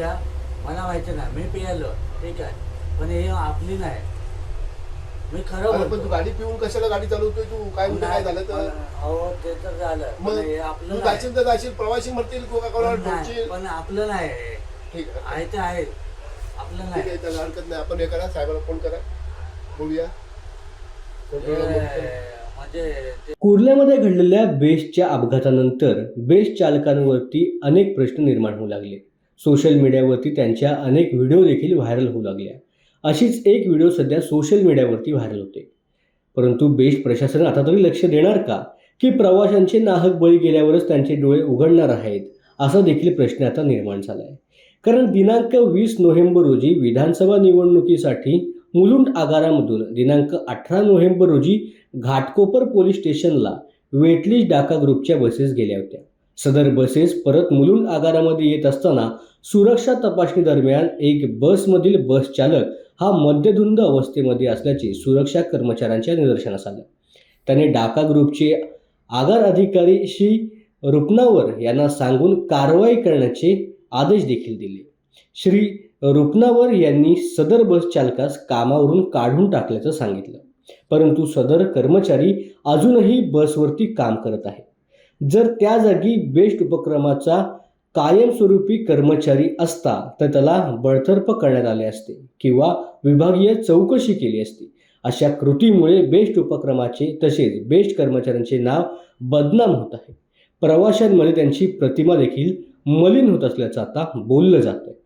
द्या मला माहिती नाही. मी पियालो. ठीक आहे. पण हे आपली नाही. मी खरं अरे पण बोलतो. तू गाडी पिऊन कशाला गाडी चालवतोय तू? काय काय झालं तर? अहो ते तर झालं. पण मग हे तू आपलं नाही. जाशील तर जाशील प्रवासी म्हणतील पण नाही, ठोकशील पण आपलं नाही. हे. ठीक आहे आहे ते आहे. आपलं ठीक नाही. आहे त्याला हरकत नाही. आपण हे करा साहेबाला फोन करा. बोलूया. कंट्रोलला. हे, म्हणजे ते कुर्ल्यामध्ये घडलेल्या बेस्टच्या अपघातानंतर बेस्ट चालकांवरती अनेक प्रश्न निर्माण होऊ लागले. सोशल मीडियावरती त्यांच्या अनेक व्हिडिओ देखील व्हायरल होऊ लागल्या. अशीच एक व्हिडिओ सध्या सोशल मीडियावरती व्हायरल होते. परंतु बेस्ट प्रशासन आता तरी लक्ष देणार का? की प्रवाशांचे नाहक बळी गेल्यावरच त्यांचे डोळे उघडणार आहेत असा देखील प्रश्न आता निर्माण झाला आहे कारण दिनांक वीस नोव्हेंबर रोजी विधानसभा निवडणुकीसाठी मुलुंड आगारामधून दिनांक अठरा नोव्हेंबर रोजी घाटकोपर पोलीस स्टेशनला वेटलिस्ट डाका ग्रुपच्या बसेस गेल्या होत्या. सदर बसेस परत मुलुंड आगारामध्ये येत असताना सुरक्षा तपासणी दरम्यान एक बसमधील बस चालक हा मद्यधुंद अवस्थेमध्ये असल्याचे सुरक्षा कर्मचाऱ्यांच्या निदर्शनास आलं. त्याने डाका ग्रुपचे आगार अधिकारी श्री रुपनावर यांना सांगून कारवाई करण्याचे आदेश देखील दिले. श्री रुपनावर यांनी सदर बस चालकास कामावरून काढून टाकल्याचं सांगितलं. परंतु सदर कर्मचारी अजूनही बसवरती काम करत आहे जर त्या जागी बेस्ट उपक्रमाचा कायमस्वरूपी कर्मचारी असता तर त्याला बडतर्फ करण्यात आले असते किंवा विभागीय चौकशी केली असती. अशा कृतीमुळे बेस्ट उपक्रमाचे तसेच बेस्ट कर्मचाऱ्यांचे नाव बदनाम होत आहे. प्रवाशांमध्ये त्यांची प्रतिमा देखील मलिन होत असल्याचं आता बोललं जात आहे